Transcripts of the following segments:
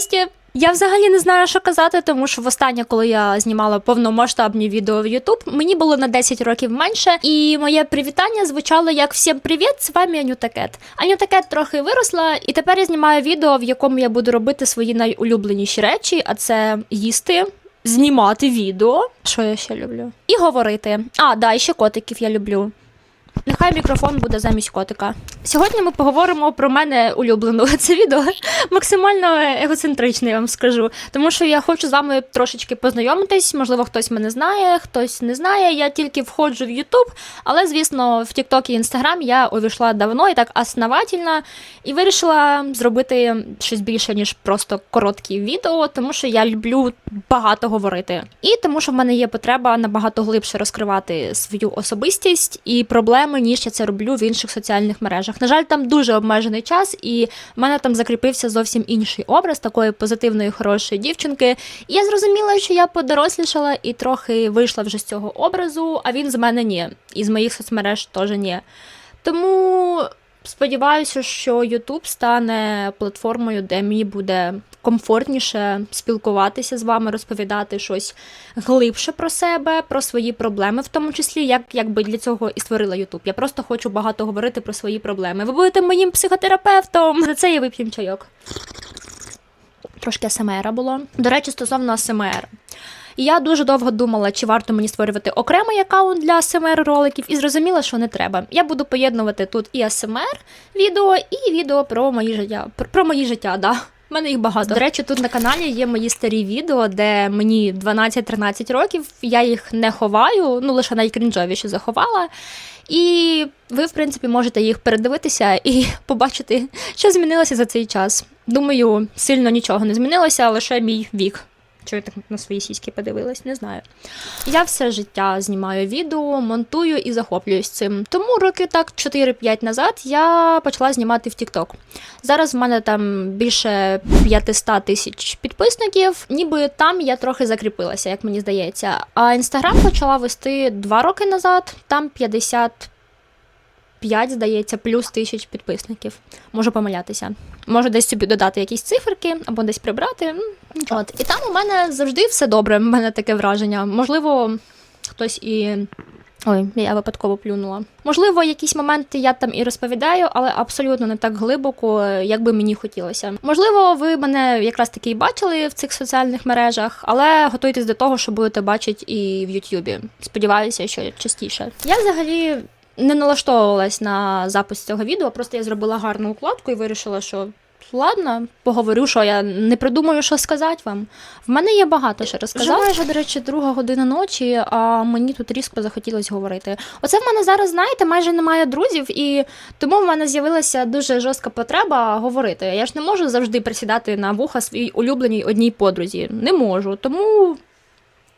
Здрасте. Я взагалі не знаю, що казати, тому що востаннє, коли я знімала повномасштабні відео в YouTube, мені було на 10 років менше, і моє привітання звучало як всім привіт, з вами Анюта Кет. Анюта Кет трохи виросла, і тепер я знімаю відео, в якому я буду робити свої найулюбленіші речі, а це їсти. Знімати відео, що я ще люблю, і говорити. А, да, і ще котиків я люблю. Нехай мікрофон буде замість котика. Сьогодні ми поговоримо про мене улюблену. Це відео максимально егоцентричне, я вам скажу. Тому що я хочу з вами трошечки познайомитись. Можливо, хтось мене знає, хтось не знає. Я тільки входжу в YouTube, але звісно, в TikTok і Instagram я увійшла давно і так основательно, і вирішила зробити щось більше, ніж просто короткі відео, тому що я люблю багато говорити. І тому, що в мене є потреба набагато глибше розкривати свою особистість і проблеми, ніж я це роблю в інших соціальних мережах. На жаль, там дуже обмежений час, і в мене там закріпився зовсім інший образ такої позитивної, хорошої дівчинки. І я зрозуміла, що я подорослішала і трохи вийшла вже з цього образу, а він з мене ні. І з моїх соцмереж теж ні. Тому сподіваюся, що YouTube стане платформою, де мені буде комфортніше спілкуватися з вами, розповідати щось глибше про себе, про свої проблеми, в тому числі, як якби для цього і створила YouTube. Я просто хочу багато говорити про свої проблеми. Ви будете моїм психотерапевтом. За це я вип'єм чайок. Трошки СМР було. До речі, стосовно СМР. Я дуже довго думала, чи варто мені створювати окремий аккаунт для АСМР роликів, і зрозуміла, що не треба. Я буду поєднувати тут і АСМР відео, і відео про мої життя. Про, про мої життя, да. У мене їх багато. До речі, тут на каналі є мої старі відео, де мені 12-13 років. Я їх не ховаю, ну лише найкрінжовіші заховала. І ви, в принципі, можете їх передивитися і побачити, що змінилося за цей час. Думаю, сильно нічого не змінилося, лише мій вік. Чого я так на свої сіськи подивилась, не знаю. Я все життя знімаю відео, монтую і захоплююсь цим. Тому роки так 4-5 назад я почала знімати в TikTok. Зараз в мене там більше 500 тисяч підписників, ніби там я трохи закріпилася, як мені здається. А інстаграм почала вести 2 роки назад, там 50 5, здається, плюс тисяч підписників. Можу помилятися. Можу десь собі додати якісь циферки або десь прибрати. От. І там у мене завжди все добре. У мене таке враження. Можливо, хтось і. Ой, я випадково плюнула. Можливо, якісь моменти я там і розповідаю, але абсолютно не так глибоко, як би мені хотілося. Можливо, ви мене якраз таки і бачили в цих соціальних мережах, але готуйтесь до того, що будете бачити і в Ютубі. Сподіваюся, що частіше. Я взагалі не налаштовувалась на запис цього відео, просто я зробила гарну укладку і вирішила, що ладно, поговорю, що я не придумаю, що сказати вам. В мене є багато що розказати. Вже майже, до речі, друга година ночі, а мені тут різко захотілося говорити. Оце в мене зараз, знаєте, майже немає друзів, і тому в мене з'явилася дуже жорстка потреба говорити. Я ж не можу завжди присідати на вуха своїй улюбленій одній подрузі. Не можу. Тому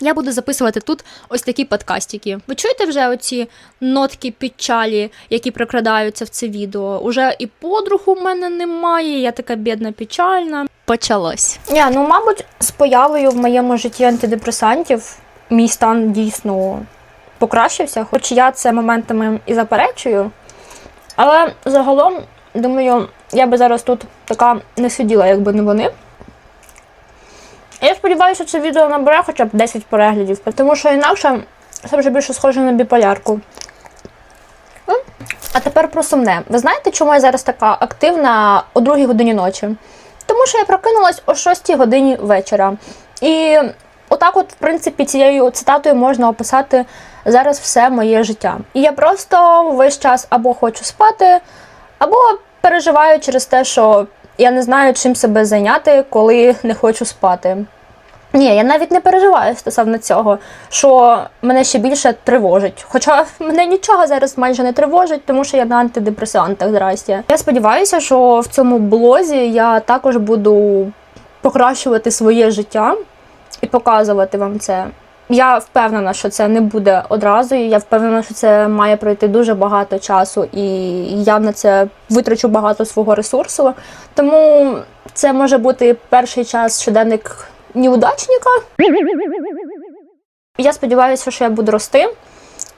я буду записувати тут ось такі подкастики. Ви чуєте вже оці нотки печалі, які прокрадаються в це відео? Уже і подруг у мене немає, я така бідна печальна. Почалось. Ні, ну мабуть, з появою в моєму житті антидепресантів мій стан дійсно покращився, хоч я це моментами і заперечую. Але загалом, думаю, я би зараз тут така не сиділа, якби не вони. Я сподіваюся, це відео набере хоча б 10 переглядів, тому що інакше це вже більше схоже на біполярку. А тепер про сумне. Ви знаєте, чому я зараз така активна о 2 годині ночі? Тому що я прокинулась о 6 годині вечора. І отак, от, в принципі, цією цитатою можна описати зараз все моє життя. І я просто весь час або хочу спати, або переживаю через те, що я не знаю, чим себе зайняти, коли не хочу спати. Ні, я навіть не переживаю стосовно цього, що мене ще більше тривожить. Хоча мене нічого зараз майже не тривожить, тому що я на антидепресантах, здрасте. Я сподіваюся, що в цьому блозі я також буду покращувати своє життя і показувати вам це. Я впевнена, що це не буде одразу. Я впевнена, що це має пройти дуже багато часу, і я на це витрачу багато свого ресурсу. Тому це може бути перший час щоденник неудачника. Я сподіваюся, що я буду рости,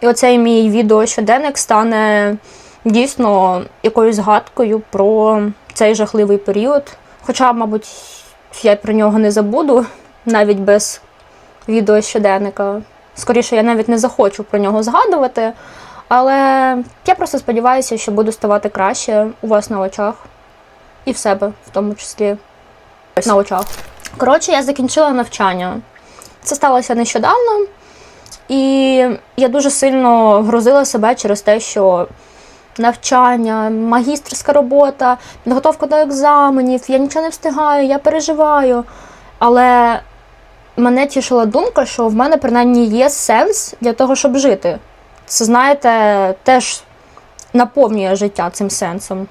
і оцей мій відео щоденник стане дійсно якоюсь згадкою про цей жахливий період. Хоча, мабуть, я про нього не забуду, навіть без відео щоденника. Скоріше, я навіть не захочу про нього згадувати. Але я просто сподіваюся, що буду ставати краще у вас на очах. І в себе, в тому числі на очах. Коротше, я закінчила навчання. Це сталося нещодавно. І я дуже сильно грозила себе через те, що навчання, магістерська робота, підготовка до екзаменів, я нічого не встигаю, я переживаю. Але мене тішила думка, що в мене принаймні є сенс для того, щоб жити. Це, знаєте, теж наповнює життя цим сенсом.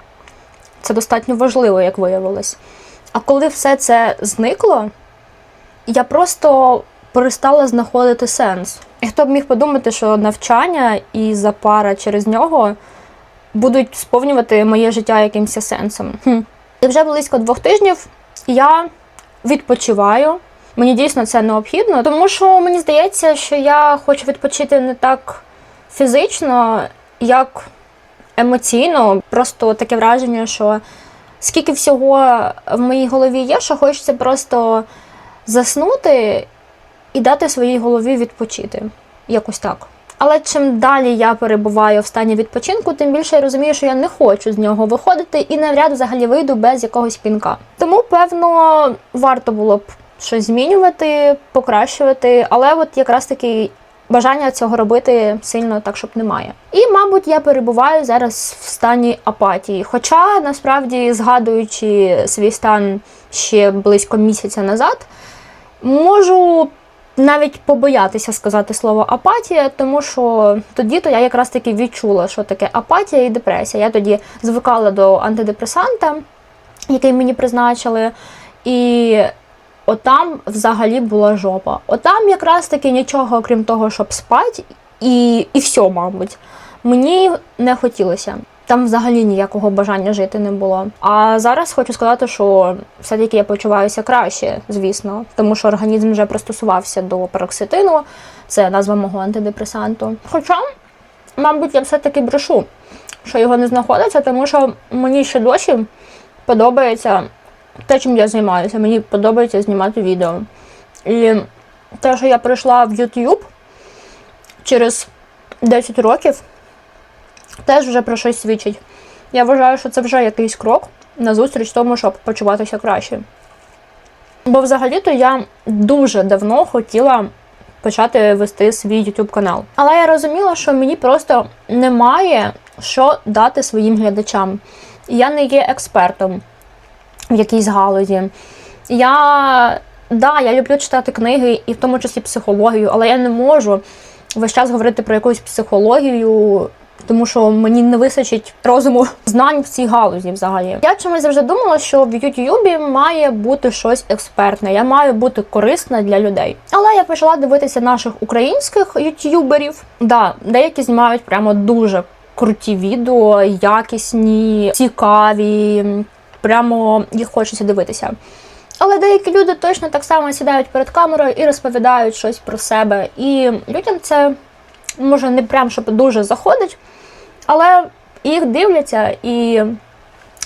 Це достатньо важливо, як виявилось. А коли все це зникло, я просто перестала знаходити сенс. І хто б міг подумати, що навчання і запара через нього будуть сповнювати моє життя якимось сенсом. Хм. І вже близько двох тижнів я відпочиваю. Мені дійсно це необхідно, тому що мені здається, що я хочу відпочити не так фізично, як емоційно. Просто таке враження, що скільки всього в моїй голові є, що хочеться просто заснути і дати своїй голові відпочити. Якось так. Але чим далі я перебуваю в стані відпочинку, тим більше я розумію, що я не хочу з нього виходити і навряд взагалі вийду без якогось пінка. Тому, певно, варто було б щось змінювати, покращувати, але от якраз таки бажання цього робити сильно так, щоб немає. І, мабуть, я перебуваю зараз в стані апатії. Хоча насправді, згадуючи свій стан ще близько місяця назад, можу навіть побоятися сказати слово апатія, тому що тоді то я якраз таки відчула, що таке апатія і депресія. Я тоді звикала до антидепресанта, який мені призначили, і отам взагалі була жопа. Отам якраз таки нічого, окрім того, щоб спати, і, і все, мабуть. Мені не хотілося. Там взагалі ніякого бажання жити не було. А зараз хочу сказати, що все-таки я почуваюся краще, звісно, тому що організм вже пристосувався до пароксетину, це назва мого антидепресанту. Хоча, мабуть, я все-таки брешу, що його не знаходиться, тому що мені ще досі подобається те, чим я займаюся. Мені подобається знімати відео. І те, що я прийшла в YouTube через 10 років теж вже про щось свідчить. Я вважаю, що це вже якийсь крок назустріч тому, щоб почуватися краще. Бо взагалі-то я дуже давно хотіла почати вести свій YouTube канал. Але я розуміла, що мені просто немає що дати своїм глядачам. Я не є експертом в якійсь галузі. Я, да, я люблю читати книги, і в тому числі психологію, але я не можу весь час говорити про якусь психологію тому що мені не вистачить розуму знань в цій галузі взагалі. Я чомусь завжди думала, що в Ютубі має бути щось експертне, я маю бути корисна для людей. Але я почала дивитися наших українських ютуберів. Да, деякі знімають прямо дуже круті відео, якісні, цікаві. Прямо їх хочеться дивитися. Але деякі люди точно так само сідають перед камерою і розповідають щось про себе. І людям це може не прям щоб дуже заходить, але їх дивляться і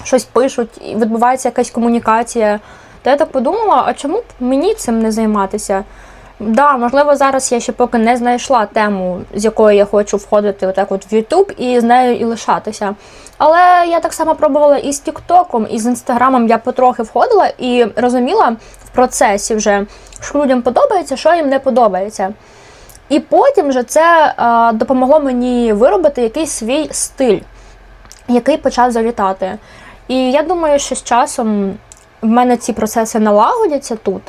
щось пишуть, і відбувається якась комунікація. То я так подумала, а чому б мені цим не займатися? Да, можливо, зараз я ще поки не знайшла тему, з якою я хочу входити отак от в YouTube і з нею і лишатися. Але я так само пробувала і з Тіктоком, і з Інстаграмом я потрохи входила і розуміла в процесі вже, що людям подобається, що їм не подобається. І потім вже це е, допомогло мені виробити якийсь свій стиль, який почав залітати. І я думаю, що з часом в мене ці процеси налагодяться тут.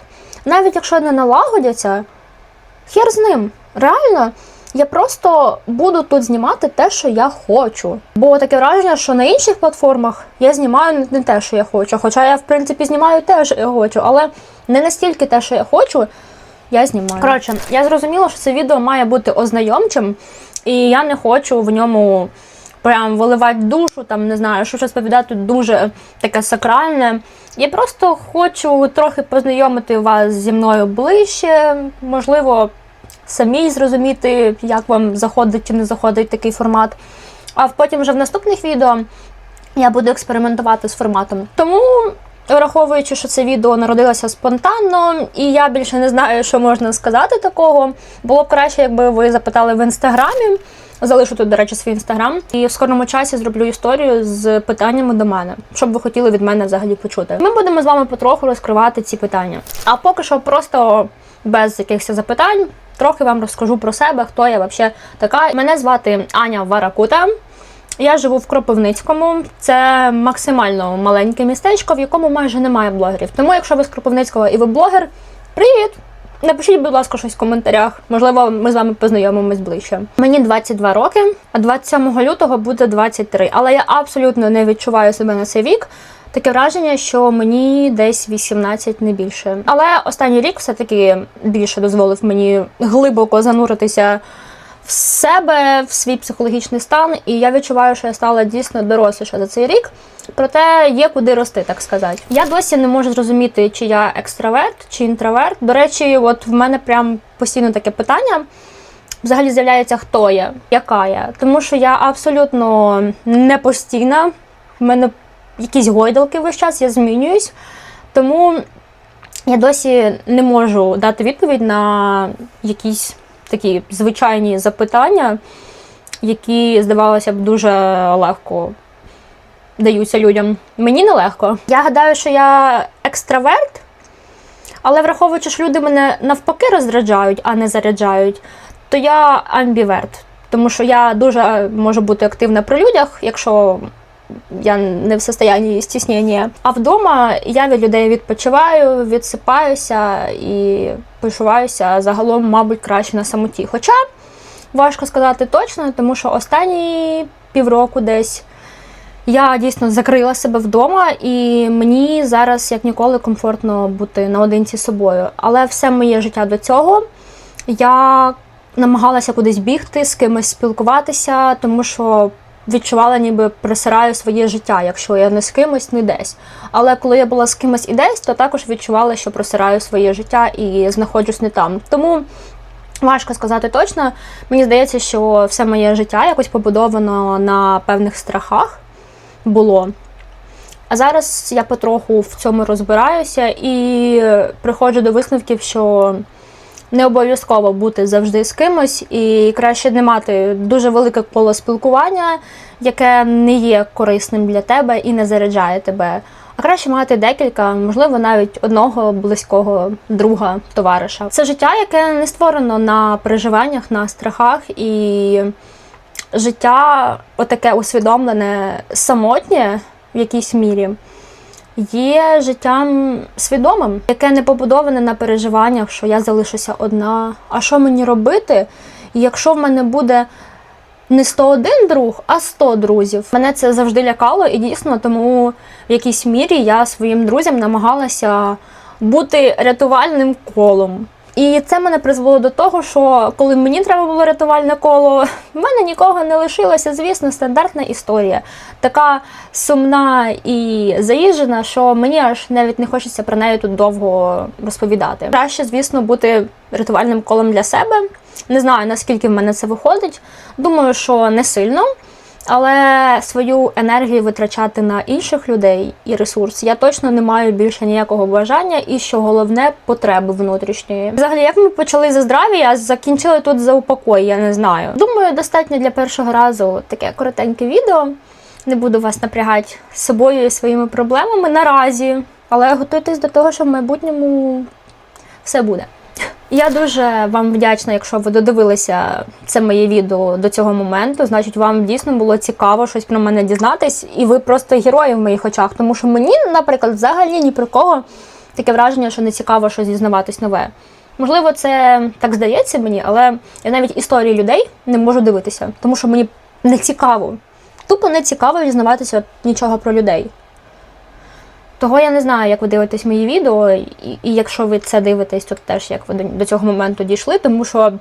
Навіть якщо не налагодяться, хер з ним. Реально, я просто буду тут знімати те, що я хочу. Бо таке враження, що на інших платформах я знімаю не те, що я хочу. Хоча я, в принципі, знімаю те, що я хочу, але не настільки те, що я хочу я знімаю. Коротше, я зрозуміла, що це відео має бути ознайомчим, і я не хочу в ньому прям виливати душу, там не знаю, що розповідати дуже таке сакральне. Я просто хочу трохи познайомити вас зі мною ближче, можливо, самі зрозуміти, як вам заходить чи не заходить такий формат. А потім вже в наступних відео я буду експериментувати з форматом. Тому Враховуючи, що це відео народилося спонтанно, і я більше не знаю, що можна сказати такого. Було б краще, якби ви запитали в інстаграмі. Залишу тут, до речі, свій інстаграм. І в скорому часі зроблю історію з питаннями до мене, що б ви хотіли від мене взагалі почути. Ми будемо з вами потроху розкривати ці питання. А поки що просто без якихось запитань. Трохи вам розкажу про себе, хто я взагалі така. Мене звати Аня Варакута. Я живу в Кропивницькому. Це максимально маленьке містечко, в якому майже немає блогерів. Тому, якщо ви з Кропивницького і ви блогер, привіт! Напишіть, будь ласка, щось в коментарях. Можливо, ми з вами познайомимось ближче. Мені 22 роки, а 27 лютого буде 23. Але я абсолютно не відчуваю себе на цей вік. Таке враження, що мені десь 18, не більше. Але останній рік все-таки більше дозволив мені глибоко зануритися в себе, в свій психологічний стан, і я відчуваю, що я стала дійсно доросліша за цей рік. Проте є куди рости, так сказати. Я досі не можу зрозуміти, чи я екстраверт, чи інтроверт. До речі, от в мене прям постійно таке питання. Взагалі з'являється, хто я, яка я. Тому що я абсолютно не постійна. В мене якісь гойдалки весь час, я змінююсь. Тому я досі не можу дати відповідь на якісь такі звичайні запитання, які, здавалося б, дуже легко даються людям. Мені нелегко. Я гадаю, що я екстраверт, але враховуючи, що люди мене навпаки розряджають, а не заряджають, то я амбіверт. Тому що я дуже можу бути активна при людях, якщо я не в состоянні стіснення. А вдома я від людей відпочиваю, відсипаюся і почуваюся загалом, мабуть, краще на самоті. Хоча важко сказати точно, тому що останні півроку десь я дійсно закрила себе вдома, і мені зараз як ніколи комфортно бути наодинці з собою. Але все моє життя до цього я намагалася кудись бігти, з кимось спілкуватися, тому що відчувала, ніби присираю своє життя, якщо я не з кимось, не десь. Але коли я була з кимось і десь, то також відчувала, що просираю своє життя і знаходжусь не там. Тому важко сказати точно. Мені здається, що все моє життя якось побудовано на певних страхах було. А зараз я потроху в цьому розбираюся і приходжу до висновків, що не обов'язково бути завжди з кимось, і краще не мати дуже велике коло спілкування, яке не є корисним для тебе і не заряджає тебе. А краще мати декілька, можливо, навіть одного близького друга, товариша. Це життя, яке не створено на переживаннях, на страхах, і життя, отаке усвідомлене, самотнє в якійсь мірі є життям свідомим, яке не побудоване на переживаннях, що я залишуся одна. А що мені робити, якщо в мене буде не 101 друг, а 100 друзів? Мене це завжди лякало, і дійсно, тому в якійсь мірі я своїм друзям намагалася бути рятувальним колом. І це мене призвело до того, що коли мені треба було рятувальне коло, в мене нікого не лишилося. Звісно, стандартна історія, така сумна і заїжджена, що мені аж навіть не хочеться про неї тут довго розповідати. Краще, звісно, бути рятувальним колом для себе. Не знаю наскільки в мене це виходить. Думаю, що не сильно. Але свою енергію витрачати на інших людей і ресурс я точно не маю більше ніякого бажання, і що головне потреби внутрішньої. Взагалі, як ми почали за здрав'я, а закінчили тут за упокой, я не знаю. Думаю, достатньо для першого разу таке коротеньке відео. Не буду вас напрягати з собою і своїми проблемами наразі, але готуйтесь до того, що в майбутньому все буде. Я дуже вам вдячна, якщо ви додивилися це моє відео до цього моменту. Значить, вам дійсно було цікаво щось про мене дізнатись, і ви просто герої в моїх очах. Тому що мені, наприклад, взагалі ні про кого таке враження, що не цікаво щось дізнаватись нове. Можливо, це так здається мені, але я навіть історії людей не можу дивитися, тому що мені не цікаво. Тупо не цікаво дізнаватися нічого про людей. Того я не знаю, як ви дивитесь мої відео, і, і якщо ви це дивитесь, то теж як ви до, до цього моменту дійшли, тому що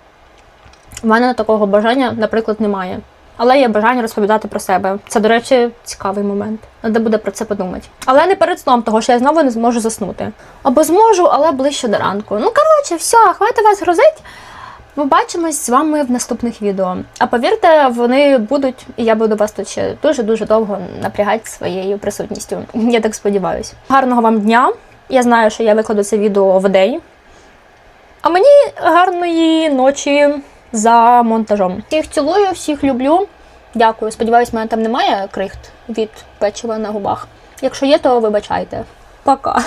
в мене такого бажання, наприклад, немає. Але є бажання розповідати про себе. Це, до речі, цікавий момент. Треба буде про це подумати. Але не перед сном, того що я знову не зможу заснути. Або зможу, але ближче до ранку. Ну, коротше, все, хватить вас грозить. Побачимось з вами в наступних відео. А повірте, вони будуть, і я буду вас тут ще дуже-дуже довго напрягати своєю присутністю. Я так сподіваюся. Гарного вам дня! Я знаю, що я викладу це відео в день. А мені гарної ночі за монтажом. Всіх цілую, всіх люблю. Дякую. Сподіваюсь, в мене там немає крихт від печива на губах. Якщо є, то вибачайте. Пока.